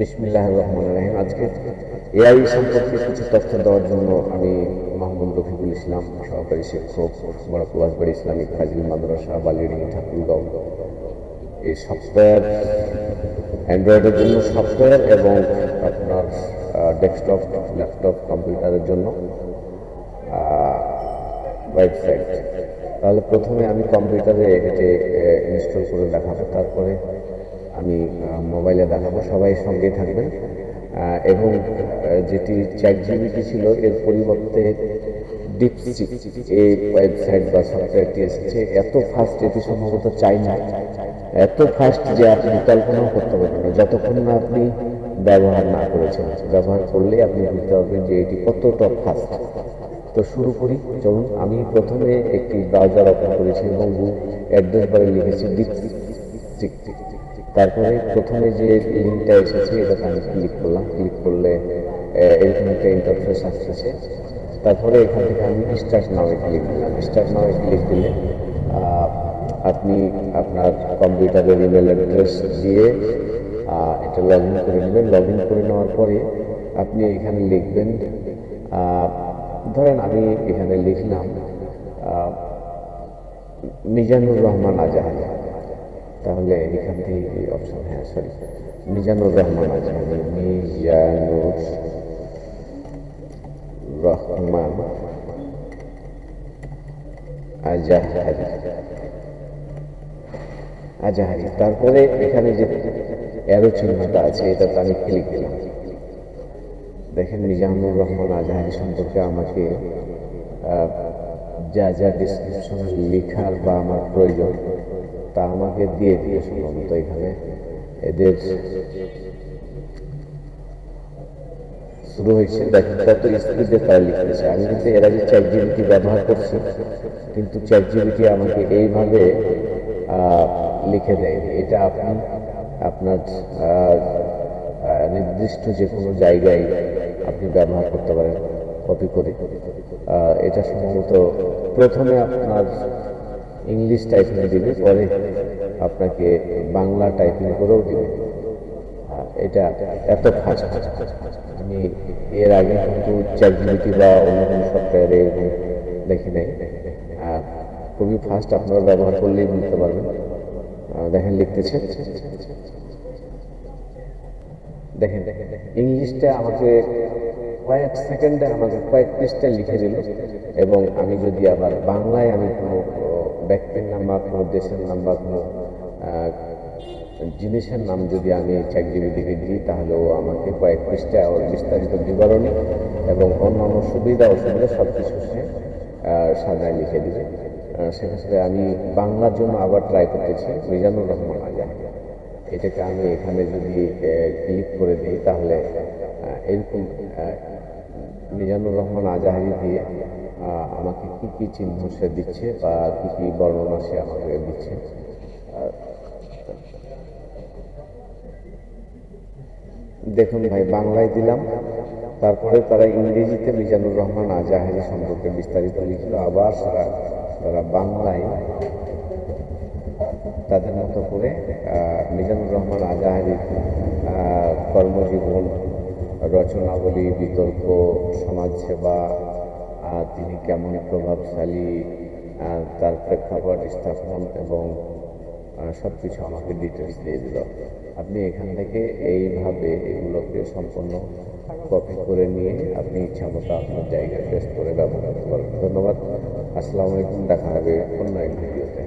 বিসমিল্লাহ রহমান রাহিম। আজকে এআই সম্পর্কে কিছু তথ্য দেওয়ার জন্য আমি মোহাম্মদ রফিকুল ইসলাম, সহকারী শিক্ষক বড় কুয়াশবাড়ি ইসলামিক ফাজিল মাদ্রাসা বালিড়ি ঠাকুরগাঁও। এই সফটওয়্যার অ্যান্ড্রয়েডের জন্য সফটওয়্যার এবং আপনার ডেস্কটপ, ল্যাপটপ, কম্পিউটারের জন্য ওয়েবসাইট। তাহলে প্রথমে আমি কম্পিউটারে এটি ইনস্টল করে দেখাবো। তারপরে আমি মোবাইলে দেখাবো, সবাই সঙ্গে থাকবেন। এবং যেটি চ্যাট জিবিটি ছিল, এর পরিবর্তে ডিপসিক এই ওয়েবসাইট বা সফটওয়্যারটি এসেছে। এত ফাস্ট এটি সম্ভবত চাই না। এত ফাস্ট যে আপনি কল্পনাও করতে পারবেন না। যতক্ষণ না আপনি ব্যবহার না করেছেন, ব্যবহার করলে আপনি বুঝতে পারবেন যে এটি কতটা ফাস্ট তো শুরু করি। চলুন, আমি প্রথমে একটি ব্রাউজার ওপেন করেছি এবং অ্যাড্রেস বারে লিখেছি ডিপসিক তারপরে প্রথমে যে লিঙ্কটা এসেছে এটাতে আমি ক্লিক করলাম। ক্লিক করলে এরকম একটা ইন্টারফেস আসতেছে। তারপরে এখান থেকে আমি স্টার্ট নামে ক্লিক দিলাম। স্টার্ট নামে ক্লিক দিলে আপনি আপনার কম্পিউটারের ইমেল অ্যাড্রেস দিয়ে এটা লগ ইন করে নেবেন। লগ ইন করে নেওয়ার পরে আপনি এখানে লিখবেন ধরেন আমি এখানে লিখলাম মিজানুর রহমান আজাহারি। তাহলে এখান থেকে অপশন হ্যাঁ সরি মিজানুর রহমান আজাহারি মিজানুর রহমান আজাহারি। আজাহারি, তারপরে এখানে যে অ্যারো চিহ্নটা আছে এটাতে আমি ক্লিক দিলাম। দেখেন মিজানুর রহমান আজাহারি সম্পর্কে আমাকে যা যা ডিসক্রিপশন লেখার বা আমার প্রয়োজন তা আমাকে দিয়ে দিয়ে সম্ভবত এখানে। এদের শুরু হয়েছে। দেখেন কত স্পিডে তারা লিখতেছে আমি কিন্তু এর আগে চ্যাট জিবিটি ব্যবহার করছি, কিন্তু চ্যাট জিবিটি আমাকে এইভাবে লিখে দেয় এটা আপনি, আপনার নির্দিষ্ট যে কোনো জায়গায় আপনি ব্যবহার করতে পারেন কপি করে। এটা সম্ভবত প্রথমে আপনার ইংলিশ টাইপিং দিবে পরে আপনাকে বাংলা টাইপিং করেও দিবে। এটা এত ফাস্ট আমি এর আগে কিন্তু চ্যাটজিপিটি বা অন্য কোনো সফটওয়্যারে দেখি নাই। খুবই ফাস্ট আপনারা ব্যবহার করলেই বুঝতে পারবেন। দেখেন লিখতেছে। দেখেন ইংলিশটা আমাকে কয়েক সেকেন্ডে আমাকে কয়েক পৃষ্ঠা লিখে দিল। এবং আমি যদি আবার বাংলায় আমি কোনো ব্যক্তির নাম বা কোনো দেশের নাম বা কোনো জিনিসের নাম যদি আমি চাকরিবিদিকে দিই, তাহলে ও আমাকে কয়েক পৃষ্ঠা ওর বিস্তারিত বিবরণী এবং অন্যান্য সুবিধা অসুবিধা সব কিছু সে সাজায় লিখে দিবে। সেক্ষেত্রে আমি বাংলার জন্য আবার ট্রাই করতেছি, মিজানুর রহমান আজাদ। এটাকে আমি এখানে যদি ক্লিক করে দিই, তাহলে এরকম মিজানুর রহমান আজাহারি দিয়ে আমাকে কি কি চিহ্ন সে দিচ্ছে বা কি কি বর্ণনা সে আমাকে দিচ্ছে? দেখুন ভাই, বাংলায় দিলাম। তারপরে তারা ইংরেজিতে মিজানুর রহমান আজাহারি সম্পর্কে বিস্তারিত লিখলো আবার তারা তারা বাংলায় তাদের মতো করে মিজানুর রহমান আজাহারির কর্মজীবন, রচনাবলী, বিতর্ক, সমাজসেবা তিনি কেমন প্রভাবশালী তার প্রেক্ষাপট, স্থাপন এবং সব কিছু আমাকে ডিটেলস দিয়ে দিল। আপনি এখান থেকে এইভাবে এগুলোকে সম্পূর্ণ কপি করে নিয়ে আপনি ইচ্ছা মতো আপনার জায়গায় পেস্ট করে ব্যবহার করতে পারবেন ধন্যবাদ। আসসালামু আলাইকুম। দেখা হবে অন্য এক ভিডিওতে